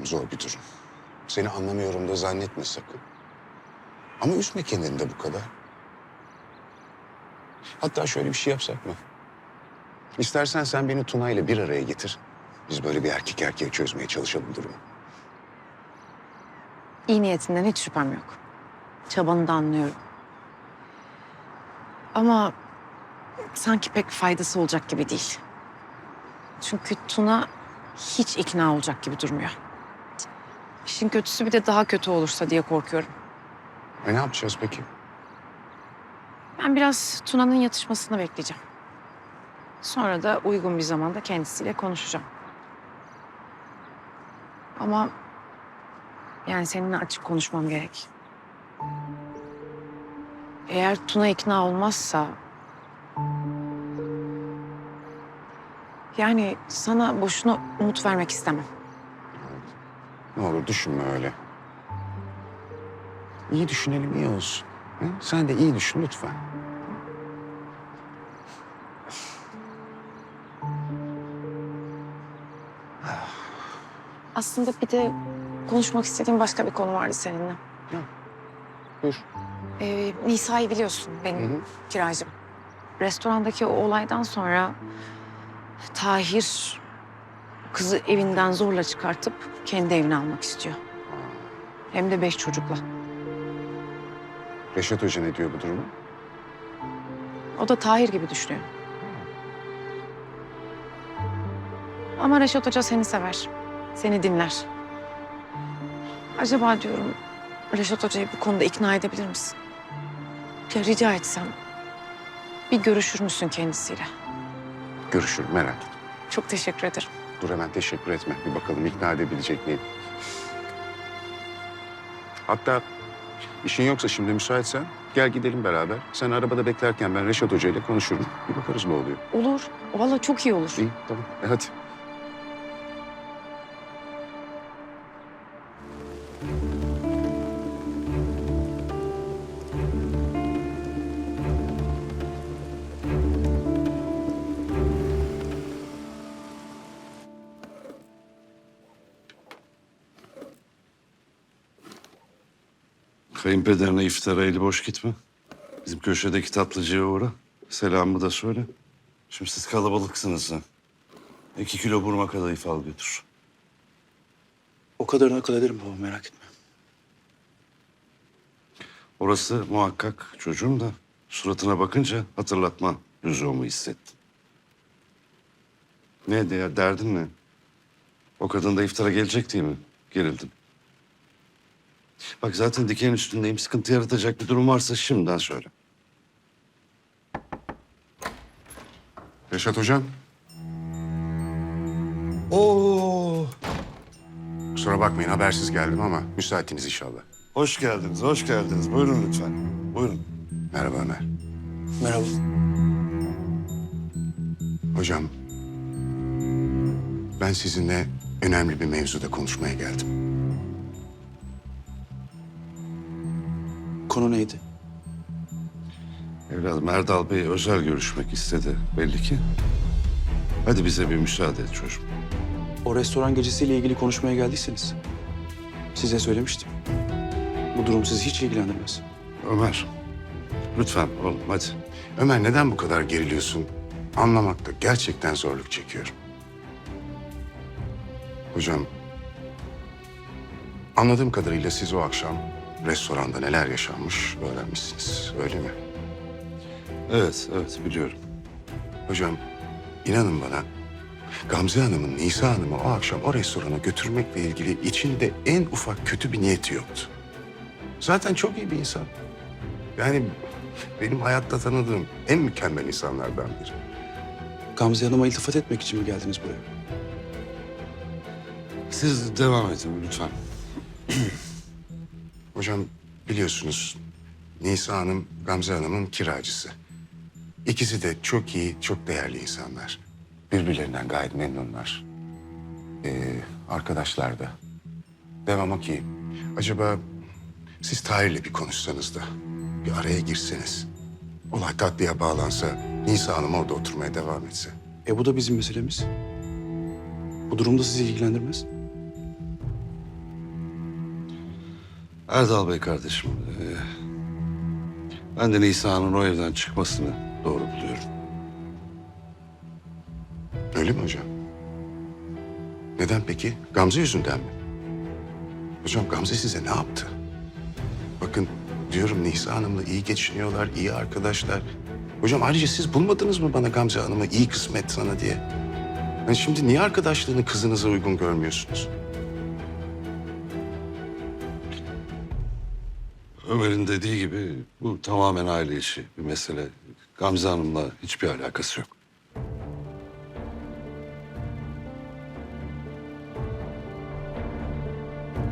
Biliyorum zor bir durum. Seni anlamıyorum da zannetme sakın. Ama üzme kendini de bu kadar. Hatta şöyle bir şey yapsak mı? İstersen sen beni Tuna ile bir araya getir. Biz böyle bir erkek erkeğe çözmeye çalışalım durumu. İyi niyetinden hiç şüphem yok. Çabanı da anlıyorum. Ama sanki pek faydası olacak gibi değil. Çünkü Tuna hiç ikna olacak gibi durmuyor. İşin kötüsü bir de daha kötü olursa diye korkuyorum. E ne yapacağız peki? Ben biraz Tuna'nın yatışmasını bekleyeceğim. Sonra da uygun bir zamanda kendisiyle konuşacağım. Ama yani seninle açık konuşmam gerek. Eğer Tuna ikna olmazsa... Yani sana boşuna umut vermek istemem. Ne olur düşünme öyle. İyi düşünelim iyi olsun. Hı? Sen de iyi düşün lütfen. Aslında bir de konuşmak istediğim başka bir konu vardı seninle. Buyur. Ee, Nisa'yı biliyorsun benim Hı hı. kiracım. Restorandaki o olaydan sonra Tahir kızı evinden zorla çıkartıp kendi evine almak istiyor. Hem de beş çocukla. Reşat Hoca ne diyor bu duruma? O da Tahir gibi düşünüyor. Ama Reşat Hoca seni sever. Seni dinler. Acaba diyorum Reşat Hoca'yı bu konuda ikna edebilir misin? Ya rica etsem bir görüşür müsün kendisiyle? Görüşürüm merak etme. Çok teşekkür ederim. Dur hemen teşekkür etme. Bir bakalım ikna edebilecek miyim? Hatta işin yoksa şimdi müsaitsen gel gidelim beraber. Sen arabada beklerken ben Reşat Hoca ile konuşurum. Bir bakarız ne oluyor. Olur. Vallahi çok iyi olur. İyi tamam. E hadi. Kayınpederine iftara eli boş gitme. Bizim köşedeki tatlıcıya uğra. Selamımı da söyle. Şimdi siz kalabalıksınız ha. İki kilo burma kadayıf al götür. O kadarını akıl ederim baba merak etme. Orası muhakkak çocuğum da suratına bakınca hatırlatma lüzumu hissettim. Ne ya derdin ne? O kadın da iftara gelecek değil mi? Gerildim. Bak zaten diken üstündeyim. Sıkıntı yaratacak bir durum varsa şimdiden söyle. Reşat Hocam. Oo. Kusura bakmayın habersiz geldim ama müsaitiniz inşallah. Hoş geldiniz, hoş geldiniz. Buyurun lütfen. Buyurun. Merhaba Ömer. Merhaba. Hocam. Ben sizinle önemli bir mevzuda konuşmaya geldim. Konu neydi? Evladım Erdal Bey özel görüşmek istedi belli ki. Hadi bize bir müsaade et çocuğum. O restoran gecesiyle ilgili konuşmaya geldiyseniz. Size söylemiştim. Bu durum sizi hiç ilgilendirmez. Ömer, lütfen oğlum hadi. Ömer neden bu kadar geriliyorsun? Anlamakta gerçekten zorluk çekiyorum. Hocam, anladığım kadarıyla siz o akşam restoranda neler yaşanmış öğrenmişsiniz, öyle mi? Evet, evet biliyorum. Hocam, inanın bana Gamze Hanım'ın Nisa Hanım'ı o akşam o restorana götürmekle ilgili içinde en ufak kötü bir niyeti yoktu. Zaten çok iyi bir insan. Yani benim hayatta tanıdığım en mükemmel insanlardan biri. Gamze Hanım'a iltifat etmek için mi geldiniz buraya? Siz devam edin lütfen. Hocam biliyorsunuz Nisa Hanım Gamze Hanım'ın kiracısı. İkisi de çok iyi, çok değerli insanlar. Birbirlerinden gayet memnunlar. Ee, arkadaşlar da. Devamı ki acaba siz Tahir'le bir konuşsanız da bir araya girseniz. Olay tatlıya bağlansa Nisa Hanım orada oturmaya devam etse. E bu da bizim meselemiz. Bu durumda sizi ilgilendirmez. Erdal Bey kardeşim, e, ben de Nisa'nın o evden çıkmasını doğru buluyorum. Öyle mi hocam? Neden peki? Gamze yüzünden mi? Hocam Gamze size ne yaptı? Bakın diyorum Nisa Hanım'la iyi geçiniyorlar, iyi arkadaşlar. Hocam ayrıca siz bulmadınız mı bana Gamze Hanım'ı iyi kısmet sana diye? Yani şimdi niye arkadaşlığını kızınıza uygun görmüyorsunuz? Ömer'in dediği gibi bu tamamen aile işi bir mesele. Gamze Hanım'la hiçbir alakası yok.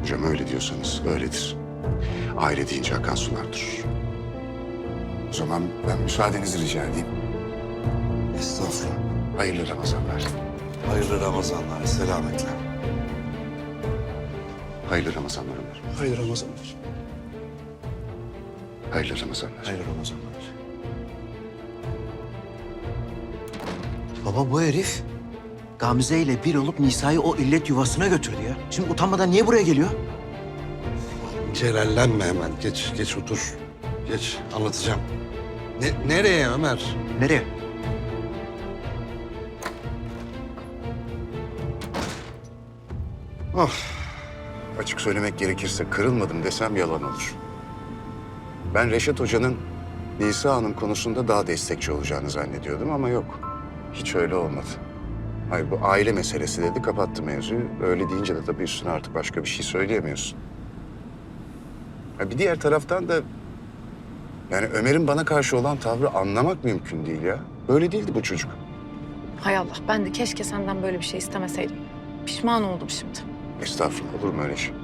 Hocam öyle diyorsanız öyledir. Aile deyince akan sular durur. O zaman ben müsaadenizi rica edeyim. Estağfurullah. Hayırlı Ramazanlar. Hayırlı Ramazanlar, selametle. Hayırlı Ramazanlar Ömer. Hayır Ramazanlar. Hayırlı Ramazanlar. Hayır Ramazanlar. Baba bu herif Gamze ile bir olup Nisa'yı o illet yuvasına götürdü ya. Şimdi utanmadan niye buraya geliyor? Celallenme hemen. Geç, geç otur. Geç, anlatacağım. Ne, nereye Ömer? Nereye? Açık söylemek gerekirse kırılmadım desem yalan olur. Ben Reşat Hoca'nın Nisa Hanım konusunda daha destekçi olacağını zannediyordum ama yok. Hiç öyle olmadı. Hayır bu aile meselesi dedi kapattı mevzuyu. Öyle deyince de tabii üstüne artık başka bir şey söyleyemiyorsun. Ha, bir diğer taraftan da yani Ömer'in bana karşı olan tavrı anlamak mümkün değil ya. Böyle değildi bu çocuk. Hay Allah ben de keşke senden böyle bir şey istemeseydim. Pişman oldum şimdi. Estağfurullah olur mu öyle şey?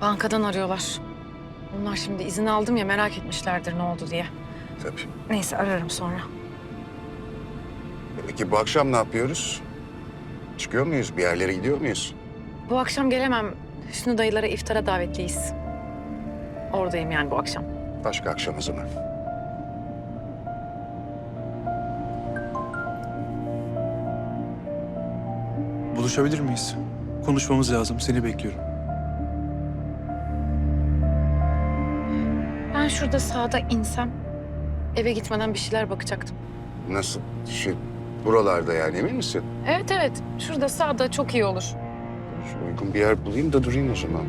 Bankadan arıyorlar. Onlar şimdi izin aldım ya merak etmişlerdir ne oldu diye. Tabii. Neyse ararım sonra. Peki bu akşam ne yapıyoruz? Çıkıyor muyuz? Bir yerlere gidiyor muyuz? Bu akşam gelemem. Hüsnü dayılara iftara davetliyiz. Oradayım yani bu akşam. Başka akşam o zaman. Buluşabilir miyiz? Konuşmamız lazım. Seni bekliyorum. Şurada sağda insem eve gitmeden bir şeyler bakacaktım. Nasıl? Şu buralarda yani emin misin? Evet evet şurada sağda çok iyi olur. Şu uygun bir yer bulayım da durayım o zaman.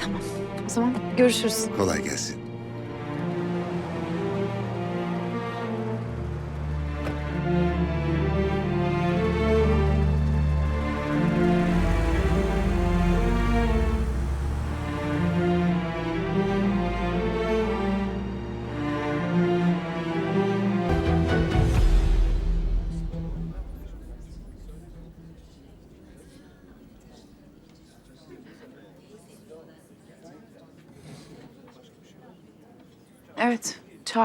Tamam o zaman görüşürüz. Kolay gelsin.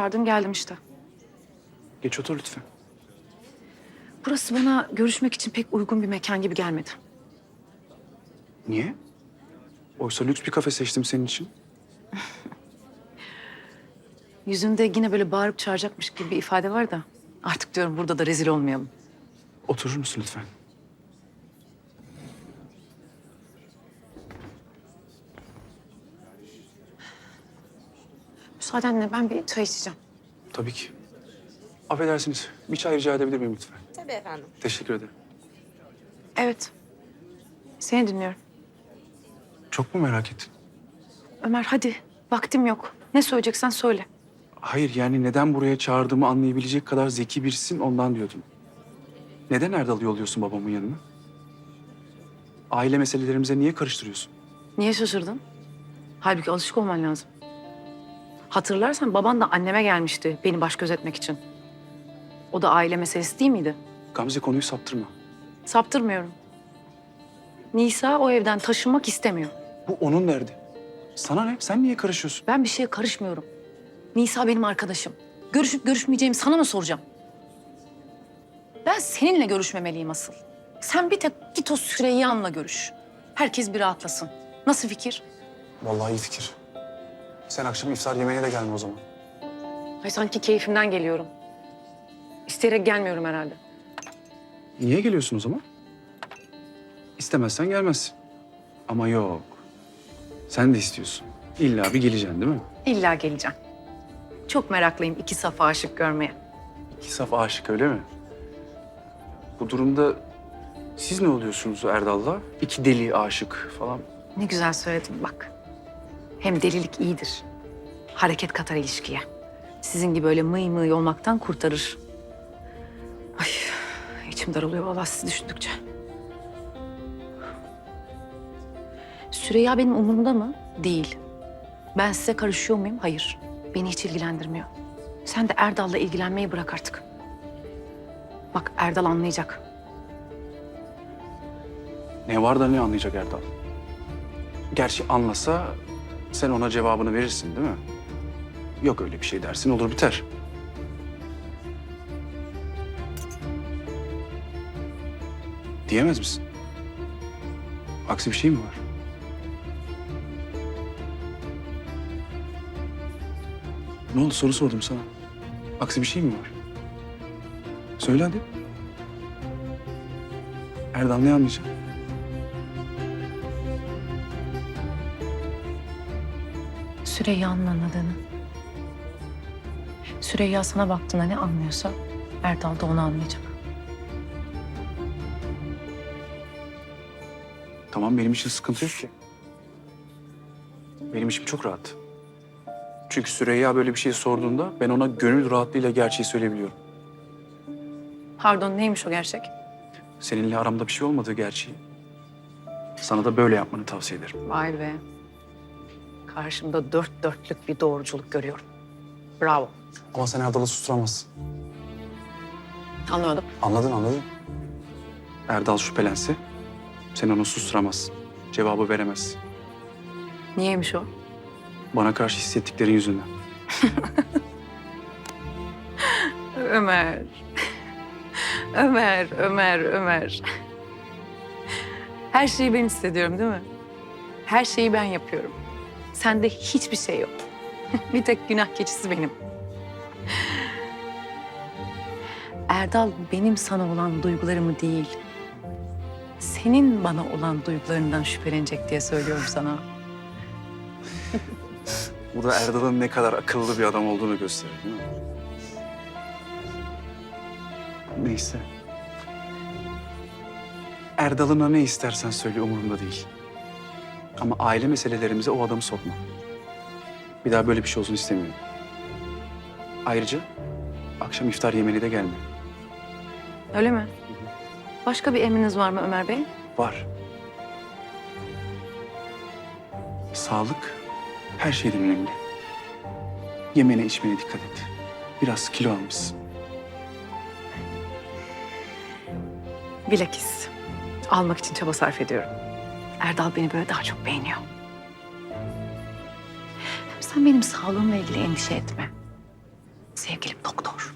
Evet çağırdım geldim işte. Geç otur lütfen. Burası bana görüşmek için pek uygun bir mekan gibi gelmedi. Niye? Oysa lüks bir kafe seçtim senin için. Yüzünde yine böyle bağırıp çağıracakmış gibi bir ifade var da. Artık diyorum burada da rezil olmayalım. Oturur musun lütfen? Müsaadenle ben bir çay içeceğim. Tabii ki. Affedersiniz. Bir çay rica edebilir miyim lütfen? Tabii efendim. Teşekkür ederim. Evet. Seni dinliyorum. Çok mu merak ettin? Ömer hadi. Vaktim yok. Ne söyleyeceksen söyle. Hayır yani neden buraya çağırdığımı anlayabilecek kadar zeki birisin ondan diyordum. Neden Erdal'ı yolluyorsun babamın yanına? Aile meselelerimize niye karıştırıyorsun? Niye şaşırdın? Halbuki alışık olman lazım. Hatırlarsan baban da anneme gelmişti beni baş gözetmek için. O da aile meselesi değil miydi? Gamze konuyu saptırma. Saptırmıyorum. Nisa o evden taşınmak istemiyor. Bu onun derdi. Sana ne? Sen niye karışıyorsun? Ben bir şeye karışmıyorum. Nisa benim arkadaşım. Görüşüp görüşmeyeceğimi sana mı soracağım? Ben seninle görüşmemeliyim asıl. Sen bir tek git o Süreyya'nla görüş. Herkes bir rahatlasın. Nasıl fikir? Vallahi iyi fikir. Sen akşam iftar yemeğine de gelme o zaman. Ay sanki keyfimden geliyorum. İsteyerek gelmiyorum herhalde. Niye geliyorsun o zaman? İstemezsen gelmezsin. Ama yok. Sen de istiyorsun. İlla bir geleceksin değil mi? İlla geleceğim. Çok meraklıyım iki safa aşık görmeye. İki saf aşık öyle mi? Bu durumda siz ne oluyorsunuz Erdal'la? İki deli aşık falan. Ne güzel söyledin bak. Hem delilik iyidir. Hareket katar ilişkiye. Sizin gibi öyle mıy mıy olmaktan kurtarır. Ay içim daralıyor vallahi sizi düşündükçe. Süreyya benim umurumda mı? Değil. Ben size karışıyor muyum? Hayır. Beni hiç ilgilendirmiyor. Sen de Erdal'la ilgilenmeyi bırak artık. Bak Erdal anlayacak. Ne var da ne anlayacak Erdal? Gerçi anlasa sen ona cevabını verirsin değil mi? Yok öyle bir şey dersin olur biter. Diyemez misin? Aksi bir şey mi var? Ne oldu soru sordum sana. Aksi bir şey mi var? Söyle hadi. Erdal ne anlayacak? Süreyya'nın anladığını. Süreyya sana baktığında ne anlıyorsa Erdal da onu anlayacak. Tamam benim için sıkıntı yok ki. Benim içim çok rahat. Çünkü Süreyya böyle bir şey sorduğunda ben ona gönül rahatlığıyla gerçeği söyleyebiliyorum. Pardon neymiş o gerçek? Seninle aramda bir şey olmadığı gerçeği. Sana da böyle yapmanı tavsiye ederim. Vay be. Karşımda dört dörtlük bir doğruculuk görüyorum. Bravo. Ama sen Erdal'ı susturamazsın. Anlamadım. Anladın anladın. Erdal şüphelense sen onu susturamazsın. Cevabı veremezsin. Niyeymiş o? Bana karşı hissettiklerin yüzünden. Ömer. Ömer, Ömer, Ömer. Her şeyi ben hissediyorum değil mi? Her şeyi ben yapıyorum. Sende hiçbir şey yok. bir tek günah keçisi benim. Erdal benim sana olan duygularımı değil, senin bana olan duygularından şüphelenecek diye söylüyorum sana. Bu da Erdal'ın ne kadar akıllı bir adam olduğunu gösterir değil mi? Neyse. Erdal'ına ne istersen söyle umurumda değil. Ama aile meselelerimize o adamı sokma. Bir daha böyle bir şey olsun istemiyorum. Ayrıca akşam iftar yemeğine de gelme. Öyle mi? Başka bir emriniz var mı Ömer Bey? Var. Sağlık her şeyden önemli. Yemene içmene dikkat et. Biraz kilo almışsın. Bilakis almak için çaba sarf ediyorum. Erdal beni böyle daha çok beğeniyor. Hem sen benim sağlığımla ilgili endişe etme. Sevgilim doktor.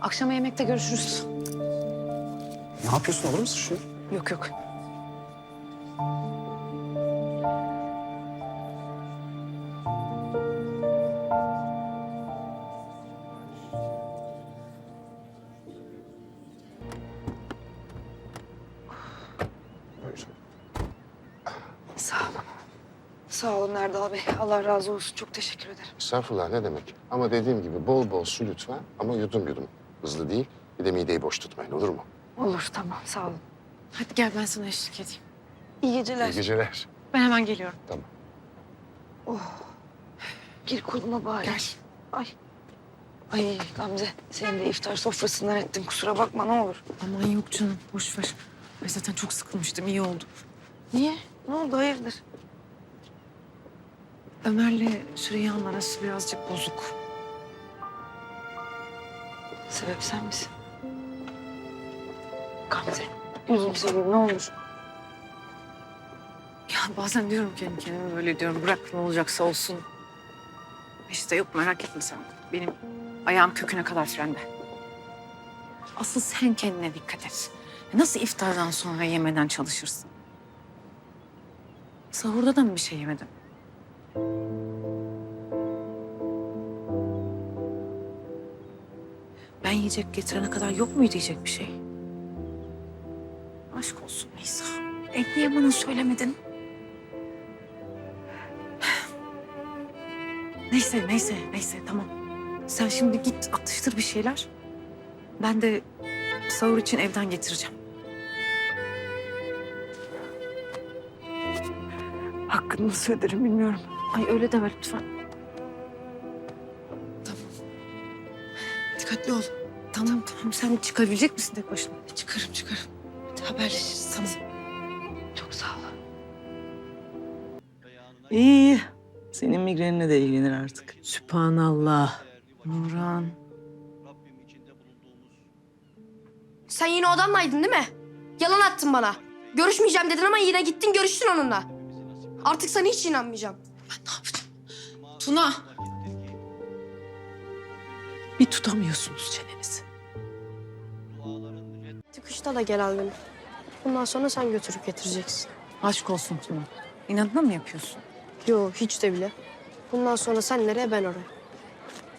Akşama yemekte görüşürüz. Ne yapıyorsun alır mısın şunu? Yok yok. Allah razı olsun. Çok teşekkür ederim. Estağfurullah ne demek. Ama dediğim gibi bol bol su lütfen ama yudum yudum. Hızlı değil. Bir de mideyi boş tutmayın olur mu? Olur tamam sağ olun. Hadi gel ben sana eşlik edeyim. İyi geceler. İyi geceler. Ben hemen geliyorum. Tamam. Gir koluma bari. Gel. Ay. Ay Gamze seni de iftar sofrasından ettim. Kusura bakma ne olur. Aman yok canım boş ver. Ben zaten çok sıkılmıştım iyi oldu. Niye? Ne oldu hayırdır? Ömer'le Süreyya'nın arası birazcık bozuk. Sebep sen misin? Gamze. Gözüm seveyim ne olur. Ya bazen diyorum kendi kendime böyle diyorum. Bırak ne olacaksa olsun. İşte yok merak etme sen. Benim ayağım köküne kadar frende. Asıl sen kendine dikkat et. Nasıl iftardan sonra yemeden çalışırsın? Sahurda da mı bir şey yemedin? Ben yiyecek getirene kadar yok muydu yiyecek bir şey? Aşk olsun Nisa. E niye bana söylemedin? Neyse, neyse, neyse tamam. Sen şimdi git atıştır bir şeyler. Ben de sahur için evden getireceğim. Hakkını nasıl öderim bilmiyorum. Ay öyle deme lütfen. Tamam. Dikkatli ol. Tamam tamam sen çıkabilecek misin tek başına? Çıkarım çıkarım. Hadi haberleşiriz tamam. Çok sağ ol. İyi. Senin migreninle de ilgilenir artık. Sübhanallah. Nurhan. Sen yine o adamlaydın değil mi? Yalan attın bana. Görüşmeyeceğim dedin ama yine gittin görüştün onunla. Artık sana hiç inanmayacağım. Tuna. Bir tutamıyorsunuz çenenizi. Çıkışta da gel al beni. Bundan sonra sen götürüp getireceksin. Aşk olsun Tuna. İnadına mı yapıyorsun? Yo hiç de bile. Bundan sonra sen nereye ben oraya.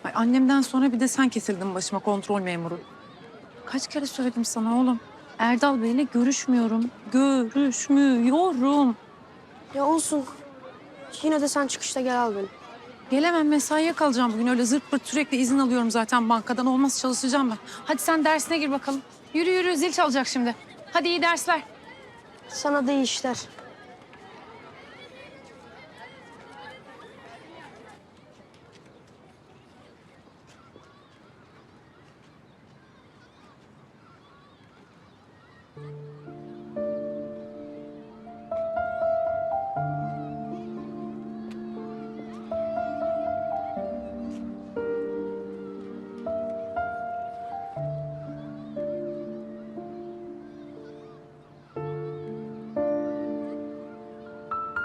Ay annemden sonra bir de sen kesildin başıma kontrol memuru. Kaç kere söyledim sana oğlum. Erdal Bey'le görüşmüyorum. Görüşmüyorum. Ya olsun. Yine de sen çıkışta gel al beni. Gelemem mesaiye kalacağım bugün. Öyle zırt pırt sürekli izin alıyorum zaten bankadan. Olmaz çalışacağım ben. Hadi sen dersine gir bakalım. Yürü yürü zil çalacak şimdi. Hadi iyi dersler. Sana da iyi işler.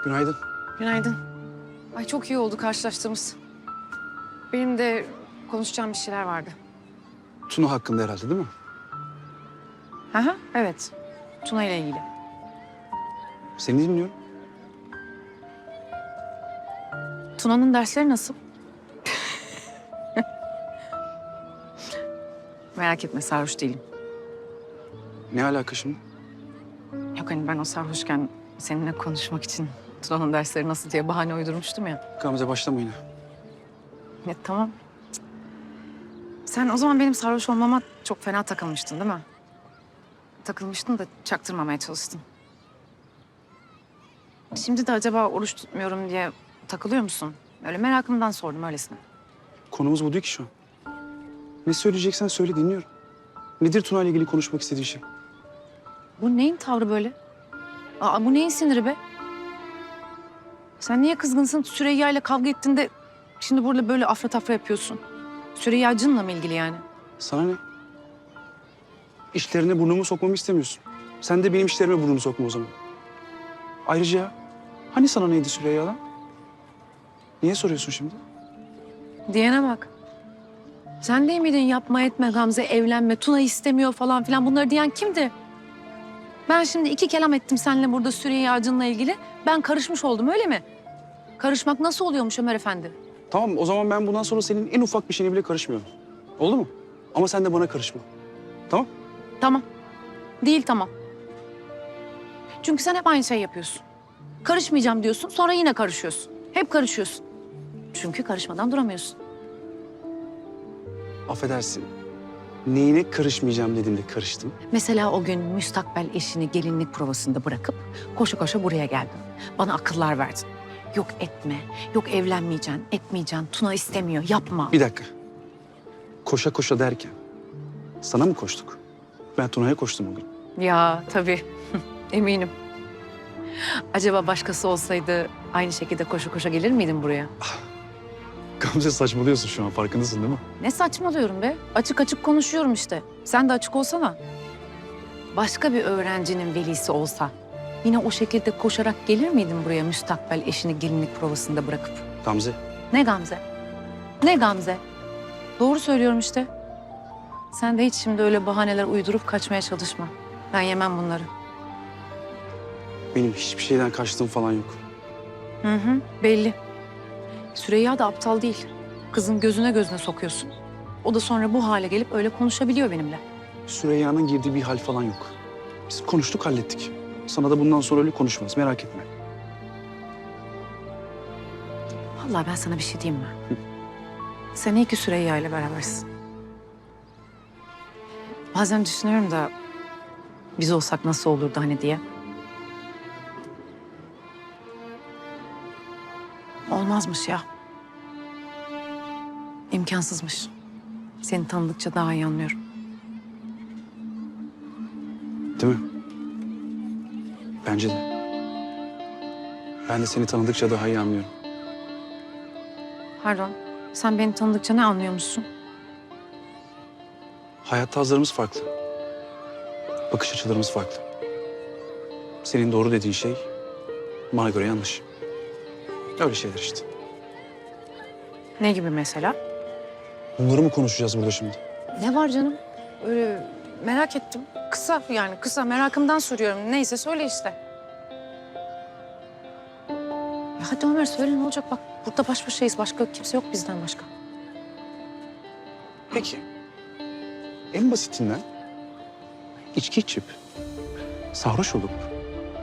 Günaydın. Günaydın. Ay çok iyi oldu karşılaştığımız. Benim de konuşacağım bir şeyler vardı. Tuna hakkında herhalde değil mi? Hı, evet. Tuna ile ilgili. Seni dinliyorum. Tuna'nın dersleri nasıl? Merak etme sarhoş değilim. Ne alaka şimdi? Yok hani ben o sarhoşken seninle konuşmak için Tuna'nın dersleri nasıl diye bahane uydurmuştum ya. Gamze başlama yine. Ya tamam. Cık. Sen o zaman benim sarhoş olmama çok fena takılmıştın değil mi? Takılmıştın da çaktırmamaya çalıştın. Şimdi de acaba oruç tutmuyorum diye takılıyor musun? Öyle merakımdan sordum öylesine. Konumuz bu değil ki şu an. Ne söyleyeceksen söyle dinliyorum. Nedir Tuna ile ilgili konuşmak istediğin şey? Bu neyin tavrı böyle? Aa, bu neyin siniri be? Sen niye kızgınsın? Süreyya ile kavga ettiğinde şimdi burada böyle afra tafra yapıyorsun. Süreyya'cınla mı ilgili yani? Sana ne? İşlerine burnumu sokmamı istemiyorsun. Sen de benim işlerime burnunu sokma o zaman. Ayrıca hani sana neydi Süreyya'dan? Niye soruyorsun şimdi? Diyene bak. Sen değil miydin yapma etme Gamze evlenme Tuna istemiyor falan filan bunları diyen kimdi? Ben şimdi iki kelam ettim seninle burada Süreyya Acın'la ilgili. Ben karışmış oldum öyle mi? Karışmak nasıl oluyormuş Ömer Efendi? Tamam o zaman ben bundan sonra senin en ufak bir şeyine bile karışmıyorum. Oldu mu? Ama sen de bana karışma. Tamam? Tamam. Değil tamam. Çünkü sen hep aynı şey yapıyorsun. Karışmayacağım diyorsun sonra yine karışıyorsun. Hep karışıyorsun. Çünkü karışmadan duramıyorsun. Affedersin. Neyine karışmayacağım dediğimde karıştım. Mesela o gün müstakbel eşini gelinlik provasında bırakıp koşa koşa buraya geldin. Bana akıllar verdin. Yok etme, yok evlenmeyeceksin, etmeyeceksin, Tuna istemiyor, yapma. Bir dakika. Koşa koşa derken sana mı koştuk? Ben Tuna'ya koştum o gün. Ya tabii, eminim. Acaba başkası olsaydı aynı şekilde koşa koşa gelir miydin buraya? Gamze saçmalıyorsun şu an farkındasın değil mi? Ne saçmalıyorum be? Açık açık konuşuyorum işte. Sen de açık olsana. Başka bir öğrencinin velisi olsa yine o şekilde koşarak gelir miydin buraya müstakbel eşini gelinlik provasında bırakıp? Gamze Ne Gamze? Ne Gamze? Doğru söylüyorum işte. Sen de hiç şimdi öyle bahaneler uydurup kaçmaya çalışma. Ben yemem bunları. benim hiçbir şeyden kaçtığım falan yok. Hı hı, belli. Süreyya da aptal değil. Kızın gözüne gözüne sokuyorsun. O da sonra bu hale gelip öyle konuşabiliyor benimle. Süreyya'nın girdiği bir hal falan yok. Biz konuştuk, hallettik. Sana da bundan sonra öyle konuşmaz, merak etme. Vallahi ben sana bir şey diyeyim mi? Sen iyi ki Süreyya ile berabersin. Bazen düşünüyorum da biz olsak nasıl olurdu hani diye. Olmazmış ya. İmkansızmış. Seni tanıdıkça daha iyi anlıyorum. Değil mi? Bence de. Ben de seni tanıdıkça daha iyi anlıyorum. Pardon, sen beni tanıdıkça ne anlıyormuşsun? Hayat tarzlarımız farklı. Bakış açılarımız farklı. Senin doğru dediğin şey bana göre yanlış. Öyle şeyler işte. Ne gibi mesela? Bunları mı konuşacağız burada şimdi? Ne var canım? Öyle merak ettim. Kısa yani kısa merakımdan soruyorum. Neyse söyle işte. Ya hadi Ömer söyle ne olacak bak. Burada baş başayız. Başka kimse yok bizden başka. Peki. En basitinden içki içip, sarhoş olup,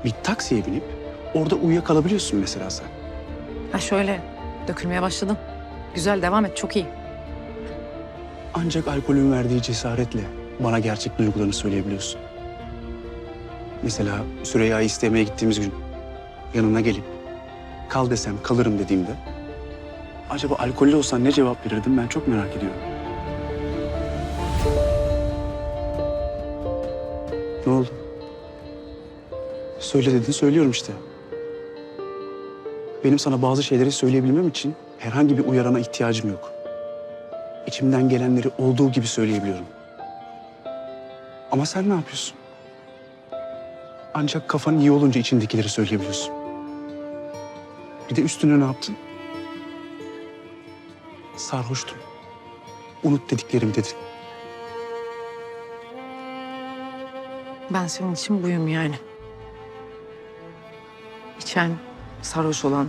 bir taksiye binip orada uyuyakalabiliyorsun mesela sen. Ha şöyle dökülmeye başladın. Güzel devam et çok iyi. Ancak alkolün verdiği cesaretle bana gerçek duygularını söyleyebiliyorsun. Mesela Süreyya'yı istemeye gittiğimiz gün yanına gelip kal desem kalırım dediğimde acaba alkollü olsan ne cevap verirdim ben çok merak ediyorum. Ne oldu? Söyle dedin söylüyorum işte. Benim sana bazı şeyleri söyleyebilmem için herhangi bir uyarana ihtiyacım yok. İçimden gelenleri olduğu gibi söyleyebiliyorum. Ama sen ne yapıyorsun? Ancak kafan iyi olunca içindekileri söyleyebiliyorsun. Bir de üstüne ne yaptın? Sarhoştum. Unut dediklerimi dedin. Ben senin için buyum yani. İçen, sarhoş olan,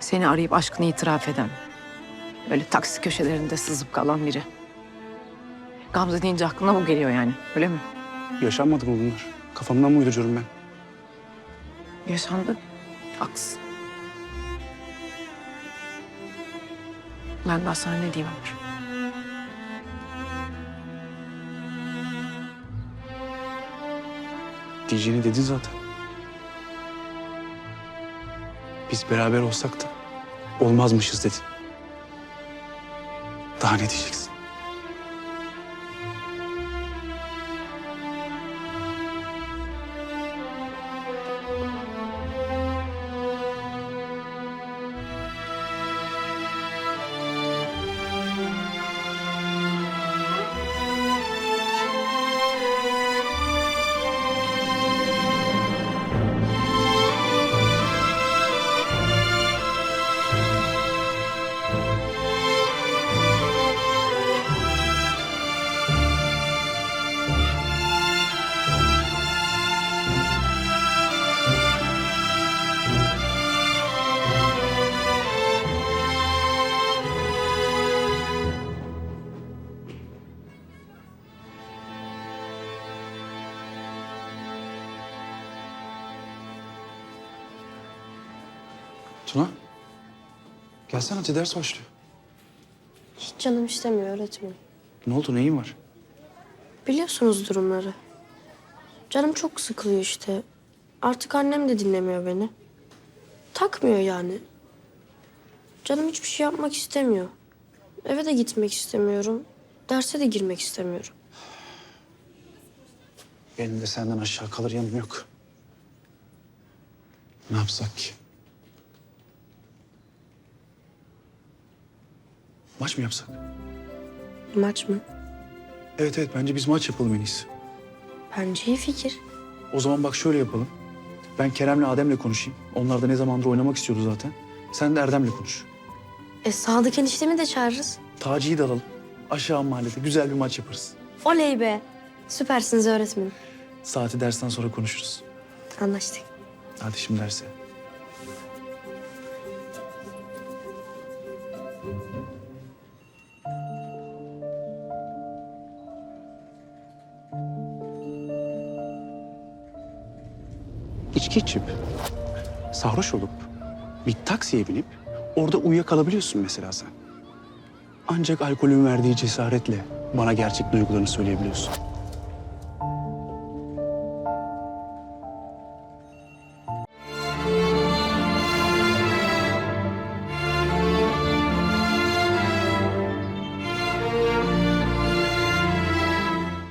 seni arayıp aşkını itiraf eden, böyle taksi köşelerinde sızıp kalan biri. Gamze deyince aklına bu geliyor yani, öyle mi? Yaşanmadı mı bunlar? Kafamdan mı uyduruyorum ben? Yaşandı. Haklısın. Ben daha sana ne diyeyim Ömer? Diyeceğini dedin zaten. Biz beraber olsak da olmazmışız dedin. Daha ne diyeceksin? Gelsene hadi ders başlıyor. Hiç canım istemiyor öğretmenim. Ne oldu neyin var? Biliyorsunuz durumları. Canım çok sıkılıyor işte. Artık annem de dinlemiyor beni. Takmıyor yani. Canım hiçbir şey yapmak istemiyor. Eve de gitmek istemiyorum. Derse de girmek istemiyorum. Benim de senden aşağı kalır yanım yok. Ne yapsak ki? Maç mı yapsak? Maç mı? Evet evet bence biz maç yapalım en iyisi. Bence iyi fikir. O zaman bak şöyle yapalım. Ben Kerem'le Adem'le konuşayım. Onlar da ne zamandır oynamak istiyordu zaten. Sen de Erdem'le konuş. E Sadık eniştemi de çağırırız. Taci'yi de alalım. Aşağı mahallede güzel bir maç yaparız. Oley be. Süpersiniz öğretmenim. Saati dersten sonra konuşuruz. Anlaştık. Hadi şimdi derse. İçki içip, sarhoş olup, bir taksiye binip orada uyuyakalabiliyorsun mesela sen. Ancak alkolün verdiği cesaretle bana gerçek duygularını söyleyebiliyorsun.